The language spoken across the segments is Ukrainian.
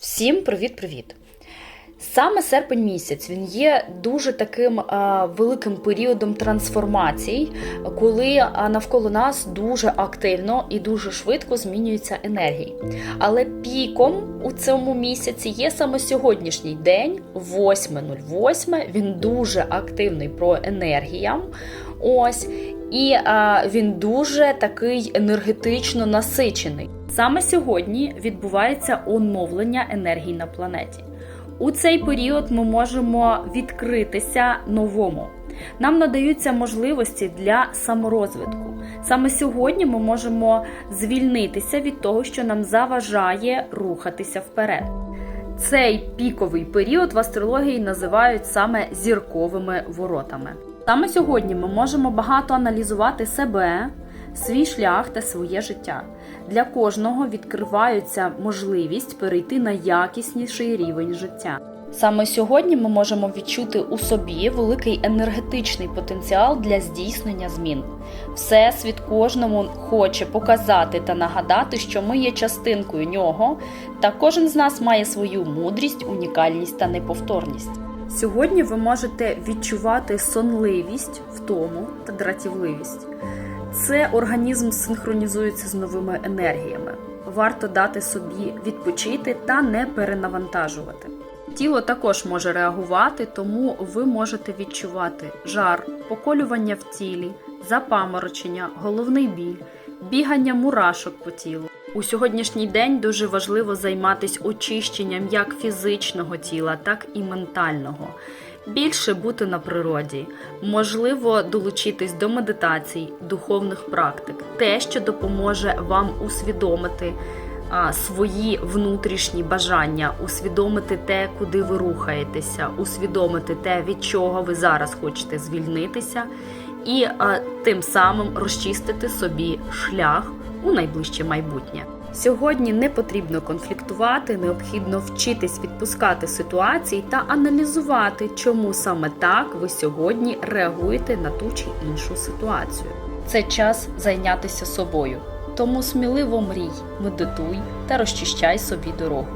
Всім привіт-привіт! Саме серпень місяць він є дуже таким а, великим періодом трансформацій, коли навколо нас дуже активно і дуже швидко змінюються енергії. Але піком у цьому місяці є саме сьогоднішній день, 8.08. Він дуже активний про енергіям. Ось. І а, він дуже такий енергетично насичений. Саме сьогодні відбувається оновлення енергії на планеті. У цей період ми можемо відкритися новому. Нам надаються можливості для саморозвитку. Саме сьогодні ми можемо звільнитися від того, що нам заважає рухатися вперед. Цей піковий період в астрології називають саме зірковими воротами. Саме сьогодні ми можемо багато аналізувати себе, свій шлях та своє життя. Для кожного відкривається можливість перейти на якісніший рівень життя. Саме сьогодні ми можемо відчути у собі великий енергетичний потенціал для здійснення змін. Всесвіт кожному хоче показати та нагадати, що ми є частинкою нього, та кожен з нас має свою мудрість, унікальність та неповторність. Сьогодні ви можете відчувати сонливість, втому та дратівливість. Це організм синхронізується з новими енергіями. Варто дати собі відпочити та не перенавантажувати. Тіло також може реагувати, тому ви можете відчувати жар, поколювання в тілі, запаморочення, головний біль, бігання мурашок по тілу. У сьогоднішній день дуже важливо займатися очищенням як фізичного тіла, так і ментального. Більше бути на природі, можливо, долучитись до медитацій, духовних практик, те, що допоможе вам усвідомити свої внутрішні бажання, усвідомити те, куди ви рухаєтеся, усвідомити те, від чого ви зараз хочете звільнитися, і тим самим розчистити собі шлях у найближче майбутнє. Сьогодні не потрібно конфліктувати, необхідно вчитись відпускати ситуації та аналізувати, чому саме так ви сьогодні реагуєте на ту чи іншу ситуацію. Це час зайнятися собою. Тому сміливо мрій, медитуй та розчищай собі дорогу.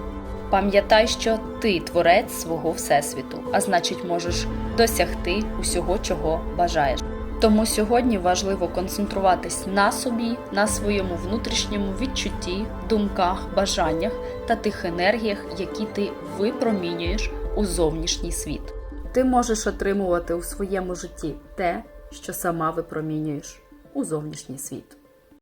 Пам'ятай, що ти творець свого всесвіту, а значить, можеш досягти усього, чого бажаєш. Тому сьогодні важливо концентруватись на собі, на своєму внутрішньому відчутті, думках, бажаннях та тих енергіях, які ти випромінюєш у зовнішній світ. Ти можеш отримувати у своєму житті те, що сама випромінюєш у зовнішній світ.